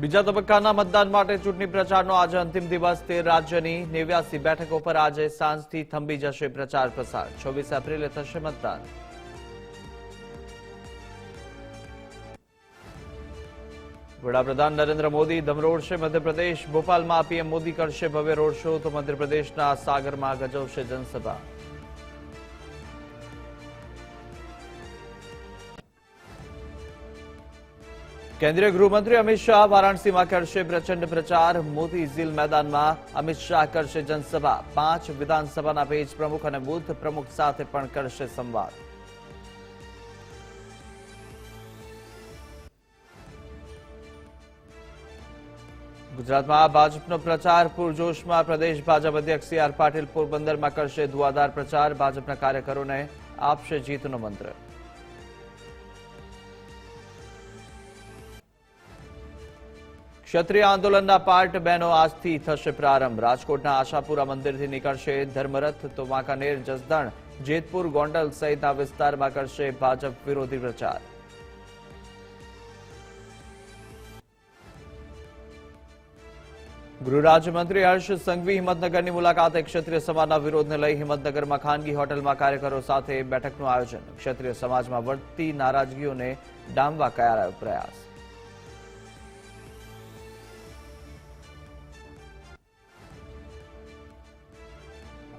બીજા તબક્કાના મતદાન માટે ચૂંટણી પ્રચારનો આજે અંતિમ દિવસ તેર રાજ્યની નેવ્યાસી બેઠકો પર આજે સાંજથી થંભી જશે પ્રચાર પ્રસાર. છવ્વીસ એપ્રિલે થશે મતદાન. વડાપ્રધાન નરેન્દ્ર મોદી ધમરોડશે મધ્યપ્રદેશ. ભોપાલમાં પીએમ મોદી કરશે ભવ્ય રોડ શો તો મધ્યપ્રદેશના સાગરમાં ગજવશે જનસભા. કેન્દ્રીય ગૃહમંત્રી અમિત શાહ વારાણસીમાં કરશે પ્રચંડ પ્રચાર. મોતી ઝીલ મેદાનમાં અમિત શાહ કરશે જનસભા. પાંચ વિધાનસભાના પેજ પ્રમુખ અને બુથ પ્રમુખ સાથે પણ કરશે સંવાદ. ગુજરાતમાં ભાજપનો પ્રચાર પૂરજોશમાં. પ્રદેશ ભાજપ અધ્યક્ષ સી આર પાટીલ પોરબંદરમાં કરશે ધુઆધાર પ્રચાર. ભાજપના કાર્યકરોને આપશે જીતનો મંત્ર. ક્ષત્રિય આંદોલનના પાર્ટ બેનો આજથી થશે પ્રારંભ. રાજકોટના આશાપુરા મંદિરથી નીકળશે ધર્મરથ, તો વાંકાનેર, જસદણ, જેતપુર, ગોંડલ સહિતના વિસ્તારમાં કરશે ભાજપ વિરોધી પ્રચાર. ગૃહ રાજ્યમંત્રી હર્ષ સંઘવી હિંમતનગરની મુલાકાતે ક્ષત્રિય સમાજના વિરોધને લઈ હિંમતનગરમાં ખાનગી હોટલમાં કાર્યકરો સાથે બેઠકનું આયોજન. ક્ષત્રિય સમાજમાં વધતી નારાજગીઓને ડામવા કરાયો પ્રયાસ?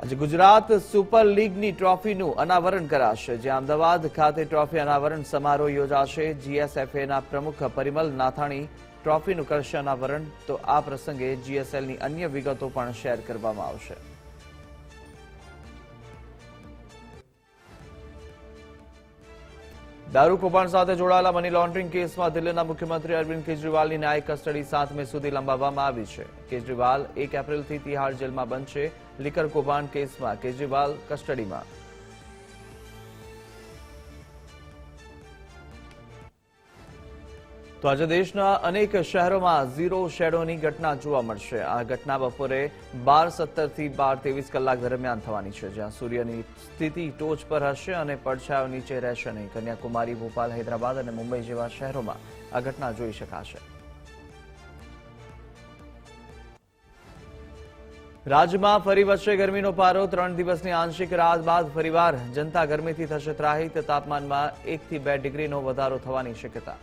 આજે ગુજરાત સુપર લીગની ટ્રોફીનું અનાવરણ કરાશે જે અમદાવાદ ખાતે ટ્રોફી અનાવરણ સમારોહ યોજાશે. જીએસએફએના પ્રમુખ પરિમલ નાથાણી ટ્રોફીનું કરશે અનાવરણ. તો આ પ્રસંગે જીએસએલની અન્ય વિગતો પણ શેર કરવામાં આવશે. દારૂ કૌભાંડ સાથે જોડાયેલા મની લોન્ડરિંગ કેસમાં દિલ્હીના મુખ્યમંત્રી અરવિંદ કેજરીવાલની ન્યાયિક કસ્ટડી સાતમે સુધી લંબાવવામાં આવી છે. કેજરીવાલ એક એપ્રિલથી તિહાર જેલમાં બનશે લીકર કૌભાંડ કેસમાં કેજરીવાલ કસ્ટડીમાં તો આજે દેશના અનેક શહેરોમાં ઝીરો શેડોની ઘટના જોવા મળશે. આ ઘટના બપોરે બાર સત્તરથી બાર ત્રેવીસ કલાક દરમિયાન થવાની છે, જ્યાં સૂર્યની સ્થિતિ ટોચ પર હશે અને પડછાયો નીચે રહેશે નહીં. કન્યાકુમારી, ભોપાલ, હૈદરાબાદ અને મુંબઈ જેવા શહેરોમાં આ ઘટના જોઈ શકાશે. રાજ્યમાં ફરી વચ્ચે ગરમીનો પારો, ત્રણ દિવસની આંશિક રાહત બાદ ફરીવાર જનતા ગરમીથી થશે ત્રાહિત. તાપમાનમાં એકથી બે ડિગ્રીનો વધારો થવાની શક્યતા